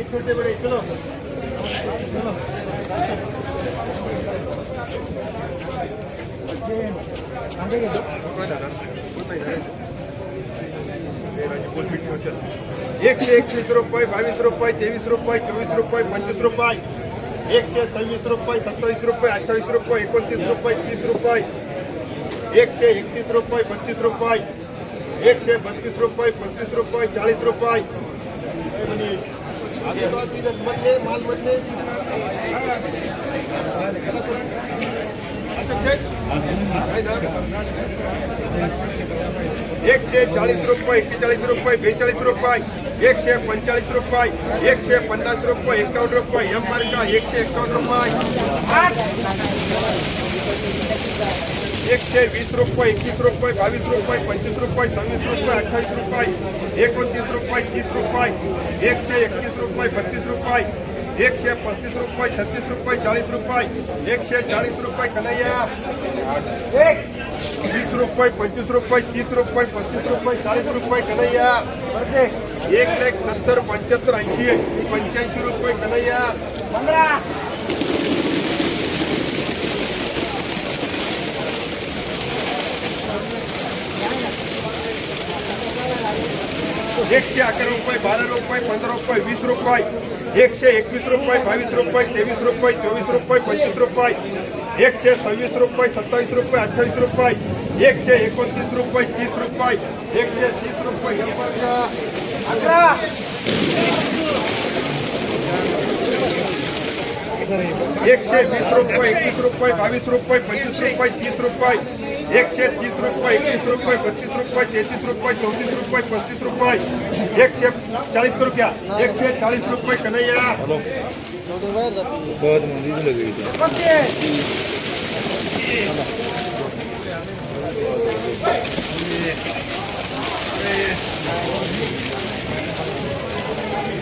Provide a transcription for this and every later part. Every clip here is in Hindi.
रुपये छोटे बड़े चलो एकशे एकवीस रुपये बावीस रुपये तेवीस रुपये चोवीस रुपये। पंचवीस रुपये एकशे सव्वीस रुपये सत्तावीस रुपये अठ्ठावीस रुपये एकोणतीस रुपये, तीस रुपये। एकशे एकतीस रुपये, बत्तीस रुपये। एकशे बत्तीस रुपये पस्तीस रुपये चाळीस रुपये। मधले माल मधले काय ना एकशे चाळीस रुपये एक्केचाळीस रुपये बेचाळीस रुपये एकशे पंचेचाळीस रुपये एकशे पन्नास रुपये एकावन्न रुपये एम मार्का रुपये एकशे वीस रुपये एकवीस रुपये, बावीस रुपये, पंचवीस रुपये, सव्वीस रुपये, अठ्ठावीस रुपये, एकोणतीस रुपये, तीस रुपये एकशे एकतीस रुपये, बत्तीस रुपये एकशे पस्तीस रुपये, छत्तीस रुपये, चाळीस रुपये एकशे चाळीस रुपये, कन्हैया वीस रुपये, पंचवीस रुपये, तीस रुपये, पस्तीस रुपये, चाळीस रुपये, कन्हैया, एक लाख सत्तर पंच्याहत्तर ऐंशी, पंच्याऐंशी रुपये, कन्हैया एकशे अकरा रुपये बारा रुपये पंधरा रुपये वीस रुपये एकशे एकवीस रुपये बावीस रुपये तेवीस रुपये चोवीस रुपये पंचवीस रुपये एकशे सव्वीस रुपये सत्तावीस रुपये अठ्ठावीस रुपये एकशे एकोणतीस रुपये तीस रुपये एकशे तीस रुपये अकरा एकशे वीस रुपये एकवीस रुपये बावीस रुपये पंचवीस रुपये तीस रुपये एकशे तीस रुपये एकवीस रुपये बत्तीस रुपये तेहतीस रुपये चौतीस रुपये पस्तीस रुपये एकशे चाळीस करू घ्या एकशे चाळीस रुपये कन्हैया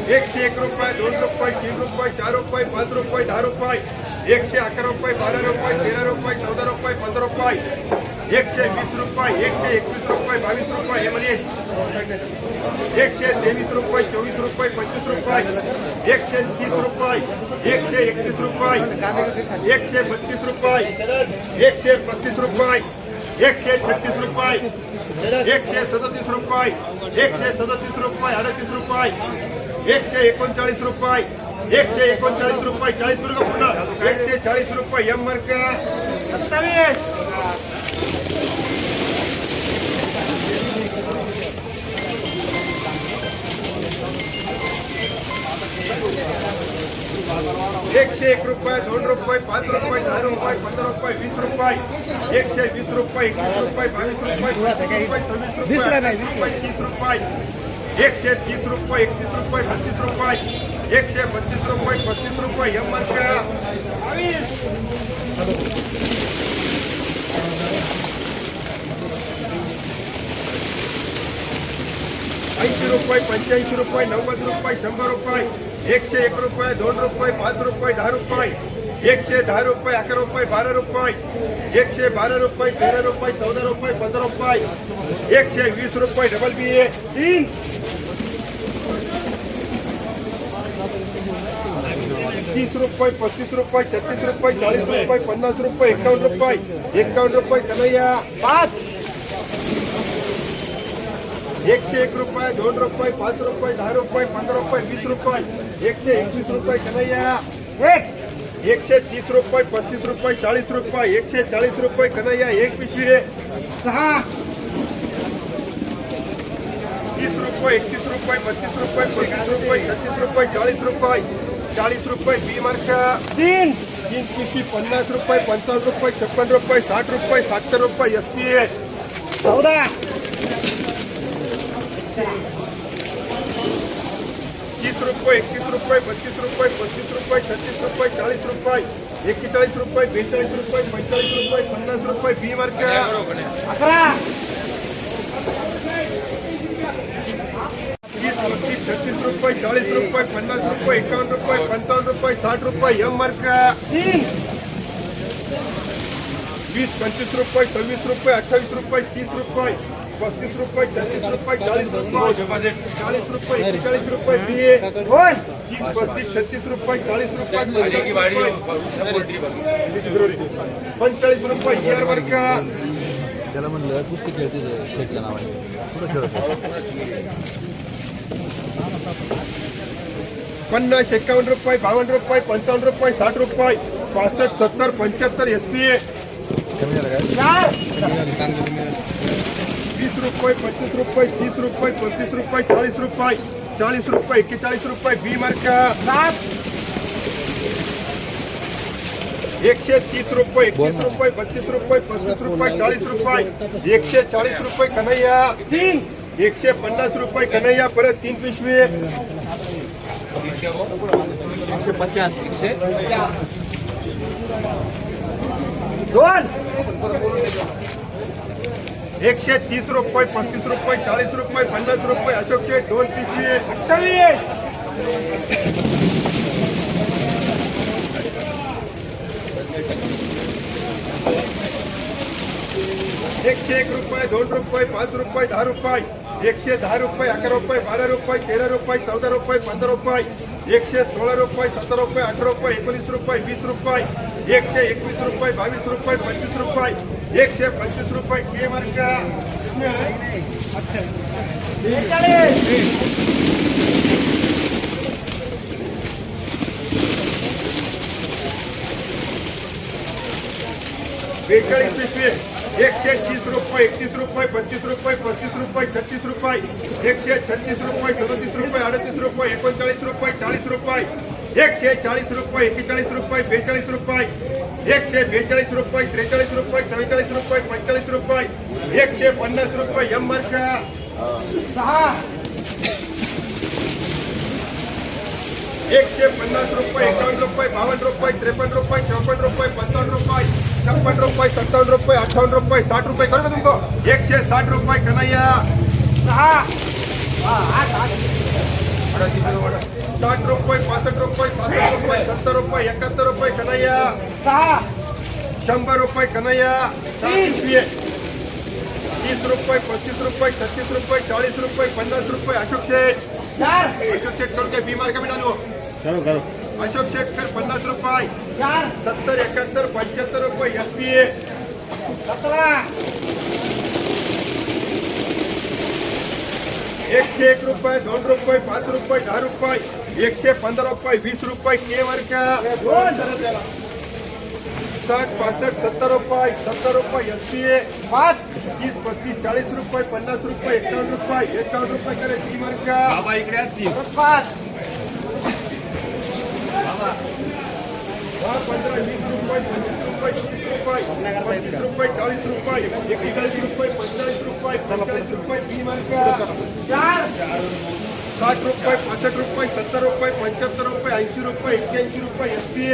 एकशे एक रुपये दोन रुपये तीन रुपये चार रुपये पाच रुपये दहा रुपये एकशे अकरा रुपये बारा रुपये तेरा रुपये चौदा रुपये पंधरा रुपये एकशे वीस रुपये एकशे एकवीस रुपये बावीस रुपये हे म्हणे एकशे तेवीस रुपये चोवीस रुपये पंचवीस रुपये एकशे तीस रुपये एकशे एकतीस रुपये एकशे बत्तीस रुपये एकशे पस्तीस रुपये एकशे छत्तीस रुपये एकशे सदतीस रुपये एकशे सदतीस रुपये अडतीस रुपये एकशे एकोणचाळीस रुपये एकशे एकोणचाळीस रुपये चाळीस करू का पुन्हा एकशे चाळीस रुपये एम मार्क सत्तावीस एकशे एक रुपये दोन रुपये पाच रुपये दहा रुपये पंधरा रुपये वीस रुपये। एकशे वीस रुपये एकवीस रुपये बावीस रुपये पंचवीस रुपये सव्वीस तीस रुपये एकशे तीस रुपये एकतीस रुपये बत्तीस रुपये। एकशे बत्तीस रुपये पस्तीस रुपये एम मार्क ऐंशी रुपये पंच्याऐंशी रुपये नव्वद रुपये शंभर रुपये एकशे एक रुपये दोन रुपये, पाच रुपये दहा रुपये एकशे दहा रुपये अकरा रुपये बारा रुपये एकशे बारा रुपये तेरा रुपये चौदा रुपये पंधरा रुपये एकशे वीस रुपये, डबल बी ए। तीन तीस रुपये पस्तीस रुपये, छत्तीस रुपये चाळीस रुपये, पन्नास रुपये, एकावन्न रुपये एकावन्न रुपये, कन्हैया, पाच। एकशे एक रुपये, दोन रुपये, पाच रुपये, दहा रुपये, पंधरा रुपये, वीस रुपये, एकशे एकवीस रुपये, कन्हैया। एक। एकशे तीस रुपये, पस्तीस रुपये, चाळीस रुपये, एकशे चाळीस रुपये, कन्हैया, एक पिशवी. सहा। तीस रुपये, एकतीस रुपये बत्तीस रुपये, पस्तीस रुपये, छत्तीस रुपये, चाळीस रुपये चाळीस रुपये बी मार्क तीन. तीन पिशवी पन्नास रुपये पंचावन्न रुपये छप्पन रुपये साठ रुपये सत्तर रुपये एस पी ए चौदा. तीस रुपये एकतीस रुपये बत्तीस रुपये पस्तीस रुपये छत्तीस रुपये चाळीस रुपये एक्केचाळीस रुपये बेचाळीस रुपये पंचेचाळीस रुपये पन्नास रुपये बी मार्क. अकरा. पस्तीस छत्तीस रुपये चाळीस रुपये पन्नास रुपये एकावन्न रुपये पंचावन्न रुपये साठ रुपये एम मार्क तीन वीस पंचवीस रुपये सव्वीस रुपये अठ्ठावीस रुपये तीस रुपये पस्तीस रुपये छत्तीस रुपये चाळीस रुपये चाळीस रुपये चाळीस रुपये बी तीस पस्तीस छत्तीस रुपये चाळीस रुपये पंचेचाळीस रुपये गिअर वर्ग त्याला म्हणलं कुस्ती खेळते शेटच्या नावाने कुठं खेळतो पन्नास, एकावन्न रुपये, बावन्न रुपये, पंचावन्न रुपये, साठ रुपये, पासष्ट, सत्तर, पंच्याहत्तर एस वीस रुपये पंचवीस रुपये, तीस रुपये, पस्तीस रुपये, चाळीस रुपये चाळीस रुपये, एक्केचाळीस रुपये, बी मार्क. एकशे तीस रुपये एकतीस रुपये, बत्तीस रुपये, पस्तीस रुपये, चाळीस रुपये, एकशे चाळीस रुपये, कन्हैया. एकशे पन्नास रुपये कन्हैया परत तीन पिशवी एकशे तीस रुपये पस्तीस रुपये चाळीस रुपये पन्नास रुपये अशोकचे दोन पिशवी एकशे एक रुपये दोन रुपये पाच रुपये दहा रुपये. एकशे दहा रुपये अकरा रुपये बारा रुपये तेरा रुपये चौदा रुपये पंधरा रुपये एकशे सोळा रुपये सतरा रुपये अठरा रुपये एकोणीस रुपये वीस रुपये एकशे एकवीस रुपये बावीस रुपये पंचवीस रुपये एकशे पंचवीस रुपये. के मार्क बेचाळीस पिशवी एकशे तीस रुपये एकतीस रुपये पंचवीस रुपये पस्तीस रुपये छत्तीस रुपये एकशे छत्तीस रुपये सदतीस रुपये अडतीस रुपये एकोणचाळीस रुपये चाळीस रुपये एकशे चाळीस रुपये एक्केचाळीस रुपये बेचाळीस रुपये एकशे बेचाळीस रुपये त्रेचाळीस रुपये चव्वेचाळीस रुपये पंचेचाळीस रुपये एकशे पन्नास रुपये एम मार्क सहा। एकशे पन्नास रुपये एकावन्न रुपये बावन्न रुपये त्रेपन्न रुपये चौपन्न रुपये पंचावन्न रुपये छप्पन रुपये सत्तावन्न रुपये अठ्ठावन्न रुपये, साठ रुपये करू का तुमको एकशे साठ रुपये कन्हैया। साठ रुपये पासष्ट रुपये पासष्ट रुपये, सत्तर रुपये एकाहत्तर रुपये कन्हैया। शंभर रुपये कन्हैया। तीस रुपये पस्तीस रुपये, छत्तीस रुपये चाळीस रुपये पन्नास रुपये, अशोक शेठ। अशोक शेठ करू के बी मार्क में डालो। करो करो। अशोक शेटकर पन्नास रुपये सत्तर एकाहत्तर पंच्याहत्तर रुपये एस पी ए एकशे एक रुपये दोन रुपये पाच रुपये दहा रुपये एकशे पंधरा रुपये वीस रुपये के वर्ग साठ पासष्ट सत्तर रुपये सत्तर रुपये एस पी ए पाच तीस पस्तीस चाळीस रुपये पन्नास रुपये एकावन्न रुपये एकावन्न रुपये करे टी मार्क पाच तीस साठ रुपये पासष्ट रुपये सत्तर रुपये पंच्याहत्तर रुपये ऐंशी रुपये एक्क्याऐंशी रुपये एस पी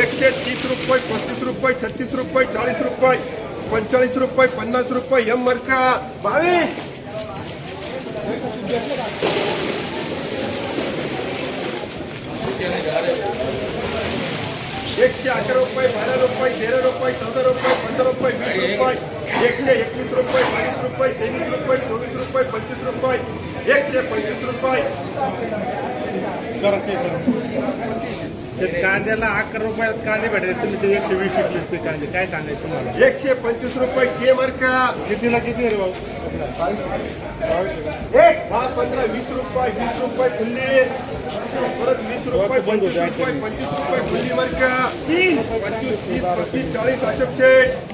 एकशे तीस रुपये पस्तीस रुपये छत्तीस रुपये चाळीस रुपये पंचेचाळीस रुपये पन्नास रुपये एम मार्क। बावीस। एकशे अकरा रुपये बारा रुपये तेरा रुपये चौदा रुपये पंधरा रुपये वीस रुपये एकशे एकवीस रुपये बावीस रुपये तेवीस रुपये चोवीस रुपये पंचवीस रुपये एकशे पंचवीस रुपये कांद्याला अकरा रुपयात कांदे भेटले. तुम्ही ते एकशे वीस विकले ते कांदे. काय सांगायचं तुम्हाला? एकशे पंचवीस रुपये के मार्क कितीला किती रे भाऊ? दहा पंधरा वीस रुपये वीस रुपये फुल्ली परत वीस रुपये पंचवीस रुपये पंचवीस रुपये फुल्ली मार्क तीन पंचवीस तीस पस्तीस चाळीस अशोक शेठ.